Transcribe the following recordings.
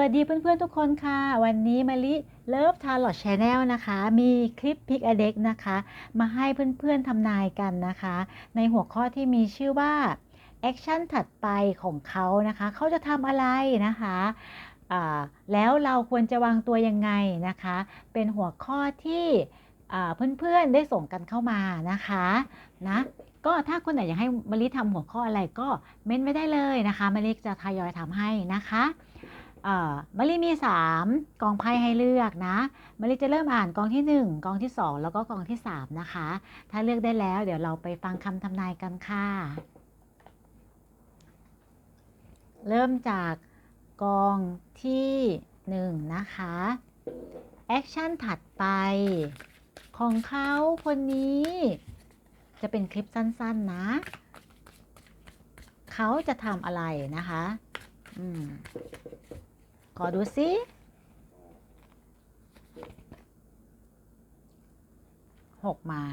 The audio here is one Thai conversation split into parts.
วัสดีเพื่อนๆทุกคนค่ะ วันนี้มาลิเลิฟทาร์ลอ c ชาแนลนะคะ มีคลิปพิกอเด็กนะคะ มาให้เพื่อนๆทำนายกันนะคะ ในหัวข้อที่มีชื่อว่าแอคชั่นถัดไปของเขานะคะ เขาจะทำอะไรนะคะแล้วเราควรจะวางตัวยังไงนะคะ เป็นหัวข้อที่อ่าเพื่อนๆได้ส่งกันเข้ามานะคะนะก็ถ้าคนไหนอยากให้มาริทำหัวข้ออะไรก็เม้นไม่ได้เลยนะคะมาริจะทยอยทำให้นะคะ มะลิมี 3 กองไพ่ให้เลือกนะมะลิจะเริ่มอ่านกองที่ 1 กองที่ 2 แล้วก็กองที่ 3 นะคะ ถ้าเลือกได้แล้วเดี๋ยวเราไปฟังคำทำนายกันค่ะ เริ่มจากกองที่ 1 นะคะแอคชั่นถัดไป ของเขาคนนี้ จะเป็นคลิปสั้น ๆ นะ เขาจะทำอะไรนะคะ อืม ขอดูสิหกไม้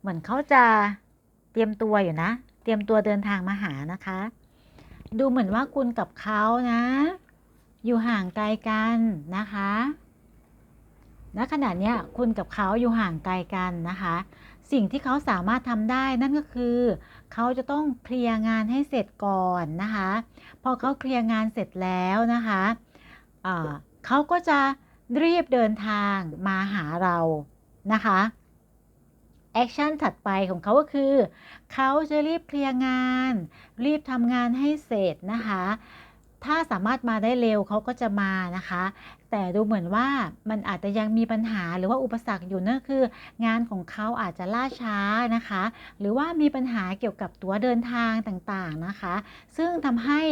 เหมือนเขาจะเตรียมตัวอยู่นะ เตรียมตัวเดินทางมาหานะคะ ดูเหมือนว่าคุณกับเขานะ อยู่ห่างไกลกันนะคะณขณะนี้คุณกับเขาอยู่ห่างไกลกันนะคะ สิ่งที่เขาสามารถทำได้นั่นก็คือ เขาจะต้องเคลียร์งานให้เสร็จก่อนนะคะ พอเขาเคลียร์งานเสร็จแล้วนะคะ เขาก็จะรีบเดินทางมาหาเรานะคะแอคชั่นถัดไปของเขาก็คือ เขาจะรีบเคลียร์งาน รีบทำงานให้เสร็จนะคะ ถ้าสามารถมาได้เร็วเขาก็จะมานะคะ แต่ดูเหมือนว่ามันอาจจะยังมีปัญหาหรือว่าอุปสรรคอยู่นั่นคือ งานของเขาอาจจะล่าช้านะคะ หรือว่ามีปัญหาเกี่ยวกับตั๋วเดินทางต่างๆนะคะ ซึ่งทำให้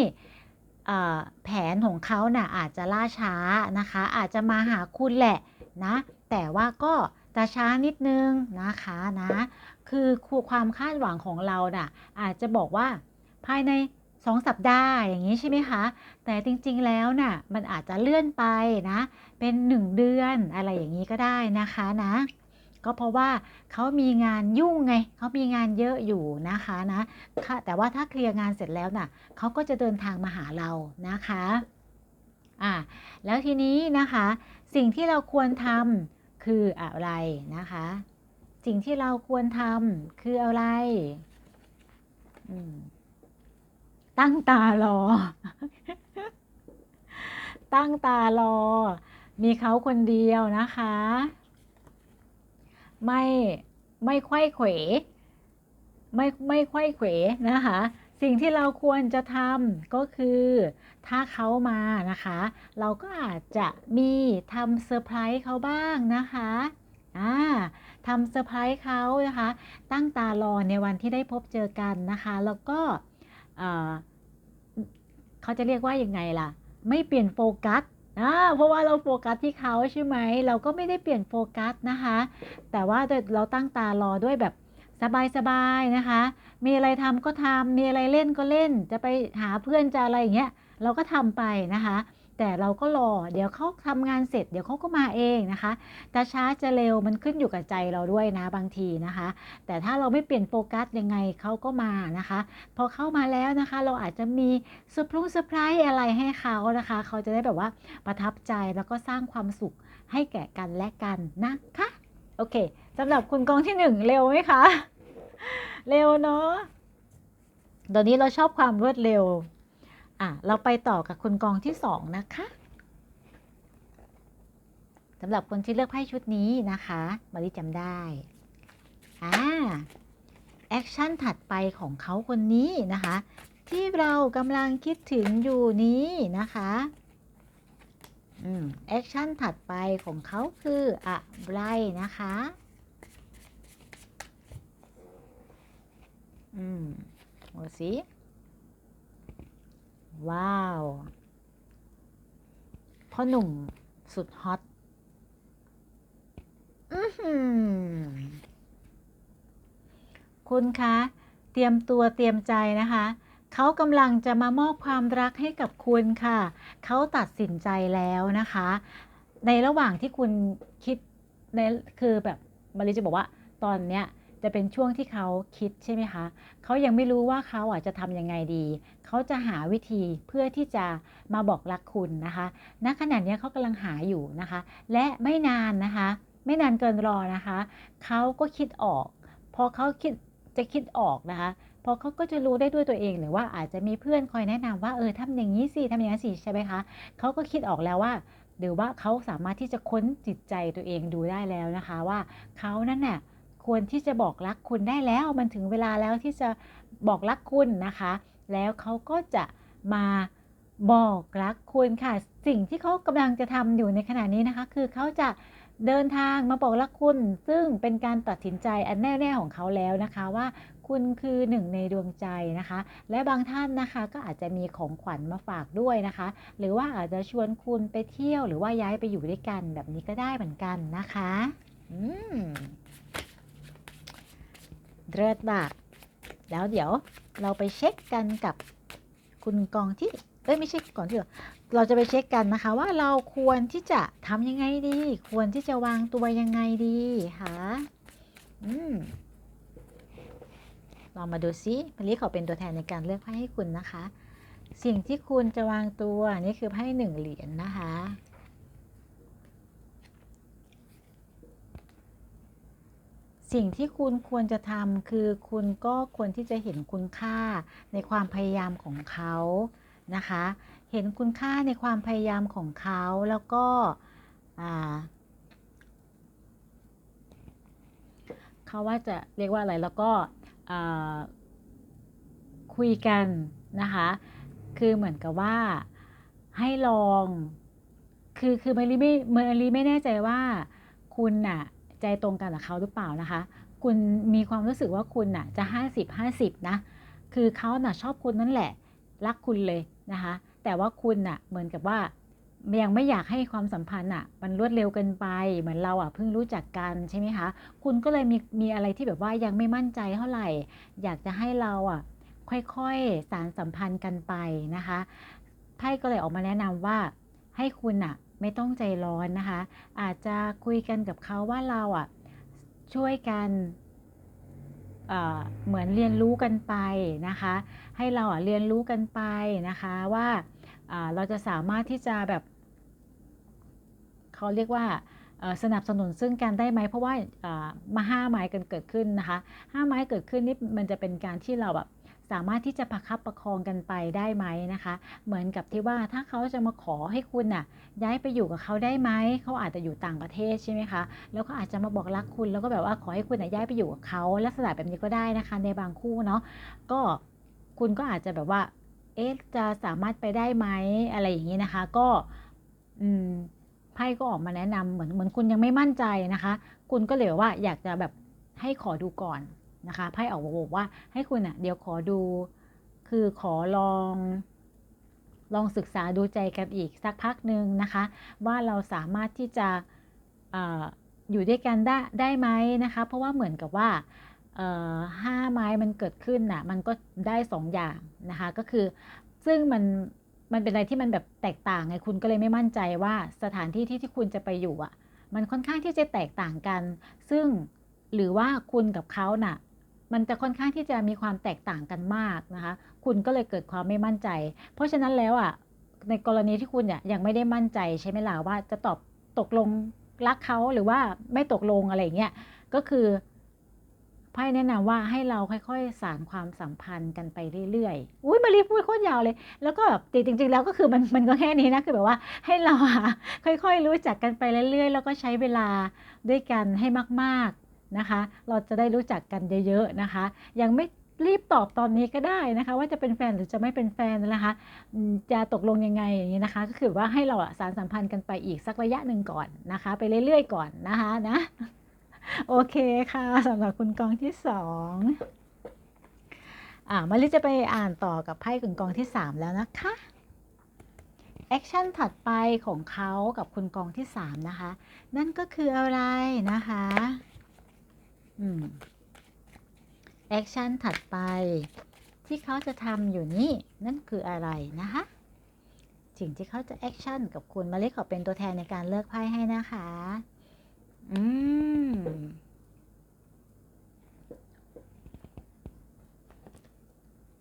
แผนของเขาน่ะอาจจะล่าช้านะคะ อาจจะมาหาคุณแหละนะ แต่ว่าก็จะช้านิดนึงนะคะนะคือความคาดหวังของเราน่ะอาจจะบอกว่าภายใน 2 สัปดาห์อย่างนี้ใช่ไหมคะ แต่จริงๆแล้วน่ะมันอาจจะเลื่อนไปนะ เป็น 1 เดือนอะไรอย่างนี้ก็ได้นะคะนะ ก็เพราะว่าเขามีงานยุ่งไงเขามีงานเยอะอยู่นะคะนะแต่ว่าถ้าเคลียร์งานเสร็จแล้วนะ่ะเขาก็จะเดินทางมาหาเรานะคะอ่าแล้วทีนี้นะคะ สิ่งที่เราควรทำคืออะไรนะคะ สิ่งที่เราควรทำคืออะไรตั้งตารอ ตั้งตารอ มีเขาคนเดียวนะคะ ไม่ไม่ไข้เขวไม่ไม่ไข้เขวนะคะ สิ่งที่เราควรจะทำก็คือ ถ้าเขามานะคะ เราก็อาจจะมีทำเซอร์ไพรส์เขาบ้างนะคะอ่าทำเซอร์ไพรส์เขานะคะ ตั้งตารอในวันที่ได้พบเจอกันนะคะ แล้วก็เขาจะเรียกว่ายังไงล่ะ ไม่เปลี่ยนโฟกัส นะเพราะว่าเราโฟกัสที่เขาใช่ไหม เราก็ไม่ได้เปลี่ยนโฟกัสนะคะ แต่ว่าเราตั้งตารอด้วยแบบสบายๆนะคะ มีอะไรทำก็ทำมีอะไรเล่นก็เล่น จะไปหาเพื่อนจะอะไรอย่างเงี้ย เราก็ทำไปนะคะ แต่เราก็รอ เดี๋ยวเขาทำงานเสร็จ เดี๋ยวเขาก็มาเองนะคะแต่ช้าจะเร็วมันขึ้นอยู่กับใจเราด้วยนะบางทีนะคะ แต่ถ้าเราไม่เปลี่ยนโฟกัสยังไงเขาก็มานะคะ พอเข้ามาแล้วนะคะ เราอาจจะมีเซอร์พรุ่งเซอร์ไพรส์อะไรให้เขานะคะ เขาจะได้แบบว่าประทับใจแล้วก็สร้างความสุขให้แก่กันและกันนะคะ โอเคสำหรับคุณกองที่หนึ่งเร็วไหมคะ เร็วเนาะตอนนี้เราชอบความรวดเร็ว อะเราไปต่อกับคุณกองที่สองนะคะสำหรับคนที่เลือกไพ่ชุดนี้นะคะมาริจำได้อ่าแอคชั่นถัดไปของเขาคนนี้นะคะ ที่เรากำลังคิดถึงอยู่นี้นะคะอืมแอคชั่นถัดไปของเขาคืออะไรนะคะอืมดูสิ ว้าว พ่อหนุ่มสุดฮอตคุณคะ เตรียมตัวเตรียมใจนะคะ เขากำลังจะมามอบความรักให้กับคุณค่ะ เขาตัดสินใจแล้วนะคะ ในระหว่างที่คุณคิดในคือแบบมาริจะบอกว่าตอนเนี้ย จะเป็นช่วงที่เขาคิดใช่ไหมคะเขายังไม่รู้ว่าเขาอะจะทำยังไงดี เขาจะหาวิธีเพื่อที่จะมาบอกรักคุณนะคะณขณะนี้เขากำลังหาอยู่นะคะ และไม่นานนะคะ ไม่นานเกินรอนะคะเขาก็คิดออกพอเขาคิดจะคิดออกนะคะพอเขาก็จะรู้ได้ด้วยตัวเองหรือว่าอาจจะมีเพื่อนคอยแนะนำว่าเออทำอย่างนี้สิทำอย่างนั้สิใช่ไหมคะเขาก็คิดออกแล้วว่าหรือว่าเขาสามารถที่จะค้นจิตใจตัวเองดูได้แล้วนะคะว่าเขานั่นน่ะ ควรที่จะบอกรักคุณได้แล้วมันถึงเวลาแล้วที่จะบอกรักคุณนะคะ แล้วเขาก็จะมาบอกรักคุณค่ะ สิ่งที่เขากำลังจะทำอยู่ในขณะนี้นะคะ คือเขาจะเดินทางมาบอกรักคุณ ซึ่งเป็นการตัดสินใจอันแน่ๆของเขาแล้วนะคะว่าคุณคือหนึ่งในดวงใจนะคะ และบางท่านนะคะก็อาจจะมีของขวัญมาฝากด้วยนะคะ หรือว่าอาจจะชวนคุณไปเที่ยวหรือว่าย้ายไปอยู่ด้วยกันแบบนี้ก็ได้เหมือนกันนะคะ อืม เลิศมากแล้วเดี๋ยวเราไปเช็คกันกับคุณกองที่เอ้ยไม่ใช่ก่อนที่เราจะไปเช็คกันนะคะว่าเราควรที่จะทำยังไงดี ควรที่จะวางตัวยังไงดีคะอืมลองมาดูซิมารีขอเป็นตัวแทนในการเลือกไพ่ให้คุณนะคะ สิ่งที่คุณจะวางตัวนี่คือไพ่หนึ่งเหรียญนนะคะ สิ่งที่คุณควรจะทำคือคุณก็ควรที่จะเห็นคุณค่าในความพยายามของเขานะคะ เห็นคุณค่าในความพยายามของเขาแล้วก็เขาว่าจะเรียกว่าอะไรแล้วก็คุยกันนะคะ คือเหมือนกับว่าให้ลอง คือคือเมารีไม่เมารีไม่แน่ใจว่าคุณน่ะ ใจตรงกันกับเขาหรือเปล่านะคะ คุณมีความรู้สึกว่าคุณน่ะจะ 50 50 นะ คือเขาน่ะชอบคุณนั่นแหละ รักคุณเลยนะคะ แต่ว่าคุณน่ะเหมือนกับว่ายังไม่อยากให้ความสัมพันธ์อะมันรวดเร็วเกินไป เหมือนเราอะเพิ่งรู้จักกันใช่ไหมคะ คุณก็เลยมีมีอะไรที่แบบว่ายังไม่มั่นใจเท่าไหร่ อยากจะให้เราอะค่อยๆสารสัมพันธ์กันไปนะคะไพ่ก็เลยออกมาแนะนำว่าให้คุณอะ ไม่ต้องใจร้อนนะคะ อาจจะคุยกันกับเขาว่าเราอะช่วยกันเหมือนเรียนรู้กันไปนะคะ ให้เราอะเรียนรู้กันไปนะคะว่าเราจะสามารถที่จะแบบเขาเรียกว่าสนับสนุนซึ่งกันได้ไหมเพราะว่ามาห้าไม้กันเกิดขึ้นนะคะห้าไม้เกิดขึ้นนี่มันจะเป็นการที่เราแบบ สามารถที่จะประคับประคองกันไปได้ไหมนะคะ เหมือนกับที่ว่าถ้าเขาจะมาขอให้คุณน่ะย้ายไปอยู่กับเขาได้ไหมเขาอาจจะอยู่ต่างประเทศใช่ไหมคะแล้วก็อาจจะมาบอกรักคุณแล้วก็แบบว่าขอให้คุณน่ะย้ายไปอยู่กับเขาลักษณะแบบนี้ก็ได้นะคะ ในบางคู่เนาะก็คุณก็อาจจะแบบว่าเอ๊ะจะสามารถไปได้ไหมอะไรอย่างนี้นะคะ ก็อืมไพ่ก็ออกมาแนะนำเหมือนเหมือนคุณยังไม่มั่นใจนะคะ คุณก็เลยว่าอยากจะแบบให้ขอดูก่อน นะคะไพ่ออกมาบอกว่าให้คุณอะเดี๋ยวขอดู คือขอลอง ลองศึกษาดูใจกันอีกสักพักหนึ่งนะคะ ว่าเราสามารถที่จะออยู่ด้วยกันได้ได้ไหมนะคะ เพราะว่าเหมือนกับว่าห้าไม้มันเกิดขึ้นน่ะมันก็ได้สองอย่างนะคะก็คือซึ่งมันมันเป็นอะไรที่มันแบบแตกต่างไงคุณก็เลยไม่มั่นใจว่าสถานที่ที่ที่คุณจะไปอยู่อะ มันค่อนข้างที่จะแตกต่างกัน ซึ่งหรือว่าคุณกับเขาน่ะ มันจะค่อนข้างที่จะมีความแตกต่างกันมากนะคะ คุณก็เลยเกิดความไม่มั่นใจ เพราะฉะนั้นแล้วอะในกรณีที่คุณเนี่ยยังไม่ได้มั่นใจใช่ไหมล่ะว่าจะตอบตกลงรักเขาหรือว่าไม่ตกลงอะไรเงี้ยก็คือไพ่แนะนำว่าให้เราค่อยๆ สารความสัมพันธ์กันไปเรื่อยๆ อุ้ยมารีพูดโคตรยาวเลย แล้วก็แบบจริง ๆ แล้วก็คือมันมันก็แค่นี้นะคือแบบว่าให้เราค่อยๆรู้จักกันไปเรื่อยๆ แล้วก็ใช้เวลาด้วยกันให้มาก ๆ นะคะ เราจะได้รู้จักกันเยอะๆนะคะ ยังไม่รีบตอบตอนนี้ก็ได้นะคะ ว่าจะเป็นแฟนหรือจะไม่เป็นแฟนนะคะ จะตกลงยังไงอย่างนี้นะคะ ก็คือว่าให้เราสารสัมพันธ์กันไปอีกสักระยะหนึ่งก่อนนะคะ ไปเรื่อยๆก่อนนะคะนะโอเคค่ะสำหรับคุณกองที่สองอ่ามาลิจะไปอ่านต่อกับไพ่คุณกองที่สามแล้วนะคะแอคชั่นถัดไปของเขากับคุณกองที่สามนะคะ นั่นก็คืออะไรนะคะ แอคชั่นถัดไปที่เขาจะทำอยู่นี่นั่นคืออะไรนะคะสิ่งที่เขาจะแอคชั่นกับคุณมาเล็กขอเป็นตัวแทนในการเลือกไพ่ให้นะคะ อืม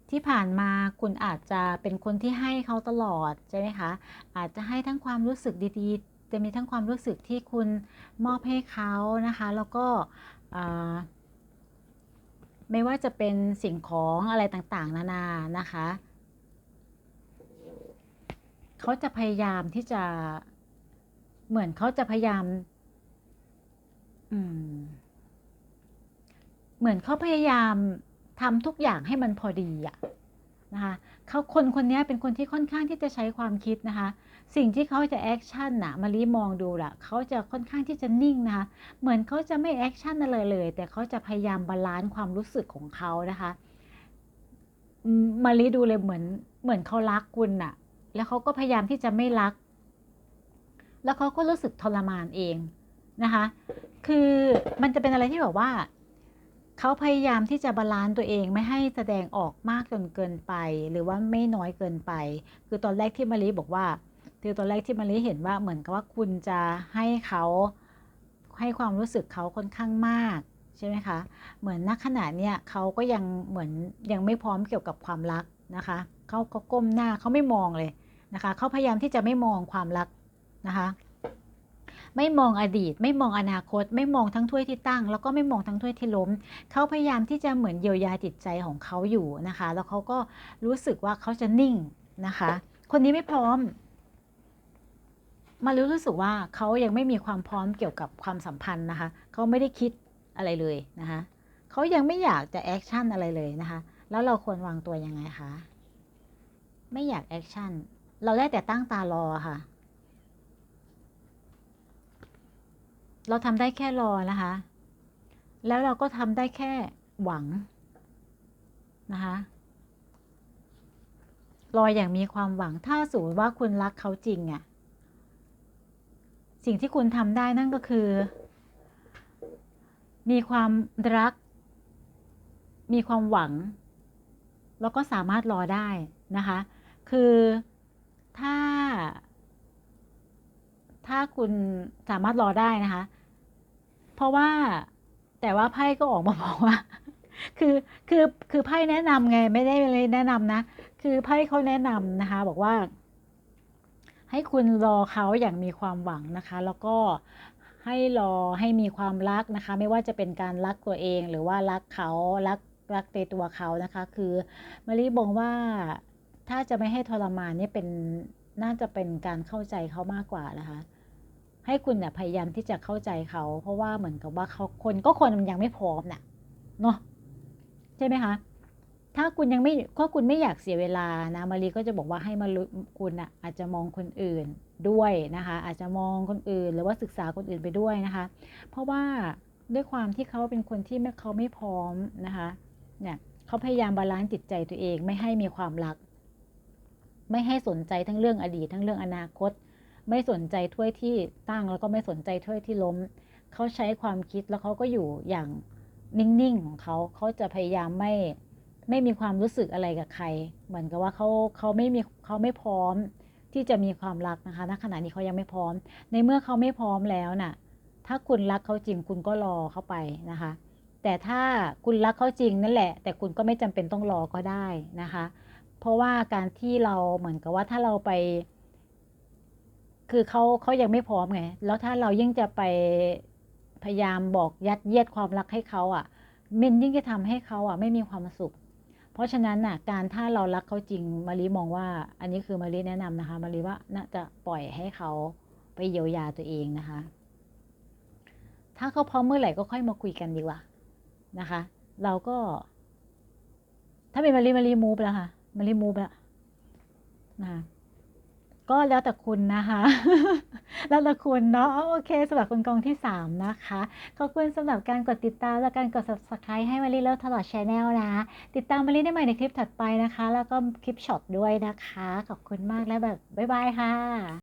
ที่ผ่านมาคุณอาจจะเป็นคนที่ให้เขาตลอดใช่ไหมคะ อาจจะให้ทั้งความรู้สึกดีๆ จะมีทั้งความรู้สึกที่คุณมอบให้เขานะคะ แล้วก็ ไม่ว่าจะเป็นสิ่งของอะไรต่างๆ นานานะคะ เขาจะพยายามที่จะเหมือนเขาจะพยายามอืมเหมือนเขาพยายามทำทุกอย่างให้มันพอดีอะ นะคะเขาคนคนนี้เป็นคนที่ค่อนข้างที่จะใช้ความคิดนะคะ สิ่งที่เขาจะแอคชั่นน่ะมารีมองดูละเขาจะค่อนข้างที่จะนิ่งนะคะเหมือนเขาจะไม่แอคชั่นอะไรเลย แต่เขาจะพยายามบาลานซ์ความรู้สึกของเขานะคะมมารีดูเลยเหมือนเหมือนเขารักคุณน่ะ แล้วเขาก็พยายามที่จะไม่รัก แล้วเขาก็รู้สึกทรมานเองนะคะ คือมันจะเป็นอะไรที่แบบว่า เขาพยายามที่จะบาลานซ์ตัวเองไม่ให้แสดงออกมากจนเกินไป หรือว่าไม่น้อยเกินไป คือตอนแรกที่มารีบอกว่าคือตอนแรกที่มารีเห็นว่าเหมือนกับว่าคุณจะให้เขาให้ความรู้สึกเขาค่อนข้างมากใช่ไหมคะ เหมือนณขณะเนี้ยเขาก็ยังเหมือนยังไม่พร้อมเกี่ยวกับความรักนะคะเขาก็ก้มหน้าเขาไม่มองเลยนะคะเขาพยายามที่จะไม่มองความรักนะคะ ไม่มองอดีต ไม่มองอนาคต ไม่มองทั้งถ้วยที่ตั้ง แล้วก็ไม่มองทั้งถ้วยที่ล้ม เขาพยายามที่จะเหมือนเยียวยาจิตใจของเขาอยู่นะคะ แล้วเขาก็รู้สึกว่าเขาจะนิ่งนะคะ คนนี้ไม่พร้อมมารู้รู้สึกว่าเขายังไม่มีความพร้อมเกี่ยวกับความสัมพันธ์นะคะเขาไม่ได้คิดอะไรเลยนะคะเขายังไม่อยากจะแอคชั่นอะไรเลยนะคะ แล้วเราควรวางตัวยังไงคะ ไม่อยากแอคชั่น เราได้แต่ตั้งตารอค่ะ เราทำได้แค่รอนะคะ แล้วเราก็ทำได้แค่หวังนะคะรออย่างมีความหวังถ้าสมมติว่าคุณรักเขาจริงอะสิ่งที่คุณทำได้นั่นก็คือ มีความรัก มีความหวัง แล้วก็สามารถรอได้นะคะ คือถ้า คุณสามารถรอได้นะคะ เพราะว่าแต่ว่าไพ่ก็ออกมาบอกว่า คือคือคือไพ่แนะนำไงไม่ได้เลยแนะนำนะ คือไพ่เขาแนะนำนะคะ บอกว่า ให้คุณรอเขาอย่างมีความหวังนะคะ แล้วก็ให้รอให้มีความรักนะคะ ไม่ว่าจะเป็นการรักตัวเองหรือว่ารักเขารักรักในตัวเขานะคะ คือมารีบอกว่าถ้าจะไม่ให้ทรมานนี่เป็นน่าจะเป็นการเข้าใจเขามากกว่านะคะ ให้คุณเนี่ยพยายามที่จะเข้าใจเขา เพราะว่าเหมือนกับว่าเขาคนก็คนมันยังไม่พร้อมน่ะเนาะใช่ไหมคะถ้าคุณยังไม่ถ้าคุณไม่อยากเสียเวลานะมารีก็จะบอกว่าให้มารุคุณอะอาจจะมองคนอื่นด้วยนะคะ อาจจะมองคนอื่น หรือว่าศึกษาคนอื่นไปด้วยนะคะ เพราะว่าด้วยความที่เขาเป็นคนที่ไม่เขาไม่พร้อมนะคะเนี่ยเขาพยายามบาลานซ์จิตใจตัวเองไม่ให้มีความรัก ไม่ให้สนใจทั้งเรื่องอดีตทั้งเรื่องอนาคต ไม่สนใจถ้วยที่ตั้งแล้วก็ไม่สนใจถ้วยที่ล้ม เขาใช้ความคิดแล้วเขาก็อยู่อย่างนิ่งๆของเขาเขาจะพยายามไม่ไม่มีความรู้สึกอะไรกับใคร เหมือนกับว่าเขาเขาไม่มีเขาไม่พร้อมที่จะมีความรักนะคะณขณะนี้เขายังไม่พร้อม ในเมื่อเขาไม่พร้อมแล้วน่ะ ถ้าคุณรักเขาจริงคุณก็รอเขาไปนะคะ แต่ถ้าคุณรักเขาจริงนั่นแหละ แต่คุณก็ไม่จำเป็นต้องรอก็ได้นะคะ เพราะว่าการที่เราเหมือนกับว่าถ้าเราไป คือเขาเขายังไม่พร้อมไง แล้วถ้าเรายิ่งจะไปพยายามบอกยัดเยียดความรักให้เขาอะ มันยิ่งจะทำให้เขาอะไม่มีความสุข เพราะฉะนั้นน่ะ การถ้าเรารักเขาจริงมารีมองว่า อันนี้คือมารีแนะนำนะคะมารีว่าน่าจะปล่อยให้เขาไปเยียวยาตัวเองนะคะ ถ้าเขาพร้อมเมื่อไหร่ก็ค่อยมาคุยกันดีกว่านะคะ เราก็ ถ้าเป็นมารีมารีมูฟแล้วค่ะมารีมูฟแล้วนะคะ ก็แล้วแต่คุณนะคะ แล้วแต่คุณเนาะโอเคสำหรับคนกองที่ 3 นะคะ ขอบคุณสำหรับการกดติดตามและการกด subscribe ให้มารีเลิฟตลอดชแนลนะ ติดตามมารีได้ใหม่ในคลิปถัดไปนะคะ แล้วก็คลิปช็อตด้วยนะคะ ขอบคุณมากและแบบบ๊ายบายค่ะ